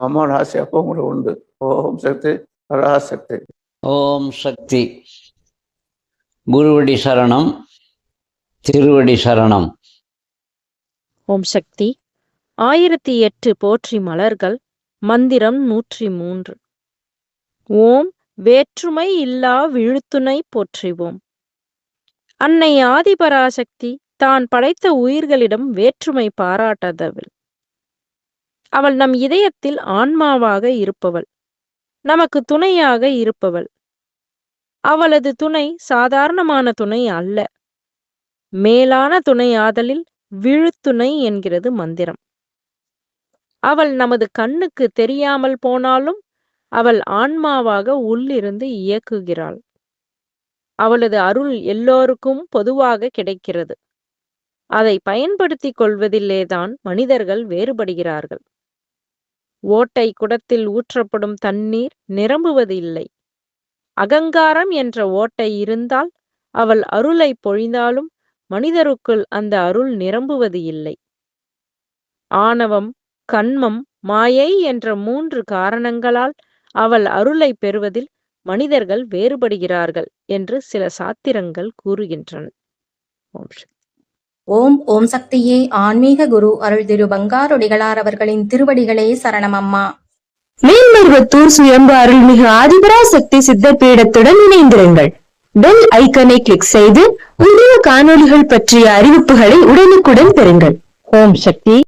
அம்மாவோட ஆசை அப்போ கூட உண்டு. ஓம் சக்தி பராசக்தி ஓம் சக்தி. குருவடி சரணம் திருவடி சரணம். ஓம் சக்தி. ஆயிரத்தி எட்டு போற்றி மலர்கள் மந்திரம் நூற்றி மூன்று. ஓம் வேற்றுமை இல்லா விழுத்துணை போற்றிவோம். அன்னை ஆதிபராசக்தி தான் படைத்த உயிர்களிடம் வேற்றுமை பாராட்டாதவள். அவள் நம் இதயத்தில் ஆன்மாவாக இருப்பவள். நமக்கு துணையாக இருப்பவள். அவளது துணை சாதாரணமான துணை அல்ல. மேலான துணையாதலில் விழுத்துணை என்கிறது மந்திரம். அவள் நமது கண்ணுக்கு தெரியாமல் போனாலும் அவள் ஆன்மாவாக உள்ளிருந்து இயக்குகிறாள். அவளது அருள் எல்லோருக்கும் பொதுவாக கிடைக்கிறது. அதை பயன்படுத்திக் கொள்வதிலேதான் மனிதர்கள் வேறுபடுகிறார்கள். ஓட்டை குடத்தில் ஊற்றப்படும் தண்ணீர் நிரம்புவது இல்லை அகங்காரம் என்ற ஓட்டை இருந்தால் அவள் அருளை பொழிந்தாலும் மனிதருக்குள் அந்த அருள் நிரம்புவது இல்லை. ஆணவம் கண்மம் மாயை என்ற மூன்று காரணங்களால் அவள் அருளை பெறுவதில் மனிதர்கள் வேறுபடுகிறார்கள் என்று சில சாத்திரங்கள் கூறுகின்றன. ஓம் ஓம் ஓம் சக்தியே ஆன்மீக குரு அருள் திரு பங்காரொடிகளார் அவர்களின் திருவடிகளே சரணம் அம்மா. மேல்மருவத்தூர் சுயம்பு அருள்மிகு ஆதிபராசக்தி சித்தர் பீடத்துடன் இணைந்திருங்கள். பெல் ஐக்கனை கிளிக் செய்து புதிய காணொளிகள் பற்றிய அறிவிப்புகளை உடனுக்குடன் பெறுங்கள். ஓம் சக்தி.